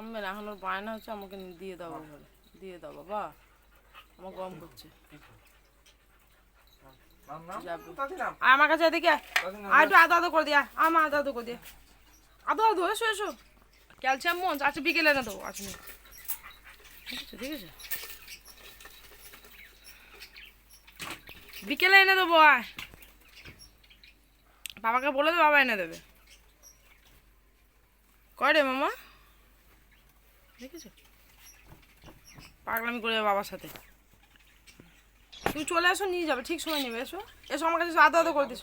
থামবে না এখন ওর বায়না হচ্ছে আমাকে দিয়ে দাও বলে দিয়ে দাও বাবা। আমার গরম করছে। আমার কাছে এদিকে আর একটু আদা আদা করে দিয়া আমার আদা আদা করে দিয়া আদা আদা এসো এসো। ক্যালসিয়াম মন আচ্ছা বিকেলে এনে দেবো আচ্ছা ঠিক আছে ঠিক আছে। বিকেলে এনে দেবো আয়। বাবাকে বলে দে বাবা এনে দেবে। কয় রে মামা? দেখেছ পাগলামি করে বাবার সাথে। তুমি চলে আসো নিয়ে যাবে ঠিক সময় নেবে এসো। এসো আমার কাছে এসো, আদা আদা করে দিস।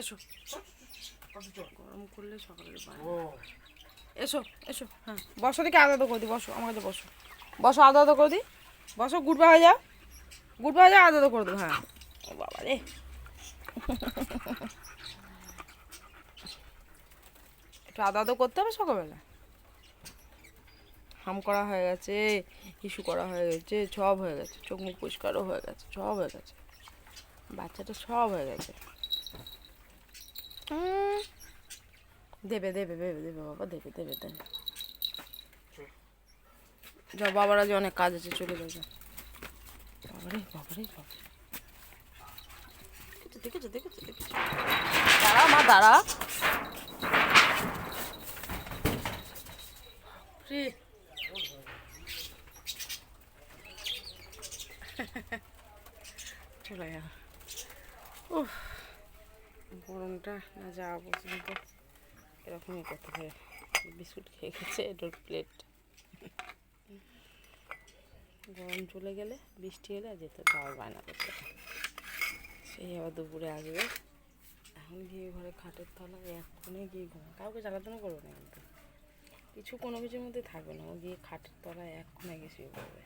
এসো। গরম করলে সকালে এসো এসো হ্যাঁ। বসো দিকে আদা আদা করে দিই বসো আমার কাছে বসো। বসো আদা আদা করে দিই বসো গুড বাই হয়ে যাও গুড বাই হয়ে যাও আদা আদা করে দেবো হ্যাঁ। ও বাবা রে। একটু আদা আদা করতে হবে সকালবেলা? হাম করা হয়ে গেছে ইস্যু করা হয়ে গেছে, সব হয়ে গেছে, চোখ মুখ পরিষ্কারও হয়ে গেছে, সব হয়ে গেছে। বাচ্চাটা সব হয়ে গেছে। দেবে দেবে দেবে দেবে বাবা, দেবে দেবে দেবে। যা বাবার আজ অনেক কাজ আছে, চলে যাবে বাবারে বাবারে বাবা দাঁড়া মা, দাঁড়া। চলে যা উফ, গরমটা না যাওয়া পর্যন্ত এরকমই করতে হবে বিস্কুট খেয়ে গেছে এটার প্লেট গরম চলে গেলে, বৃষ্টি এলে যেতে যাওয়ার বায়না করতে সেই আবার দুপুরে আসবে। এখন গিয়ে ঘরে খাটের তলায় এক্ষণে গিয়ে ঘুমা কাউকে জ্বালাতনা করব না কিন্তু। কিছু কোনো কিছুর মধ্যে থাকবে না। ও গিয়ে খাটের তলায় এক্ষণে গিয়ে শুয়ে পড়বে।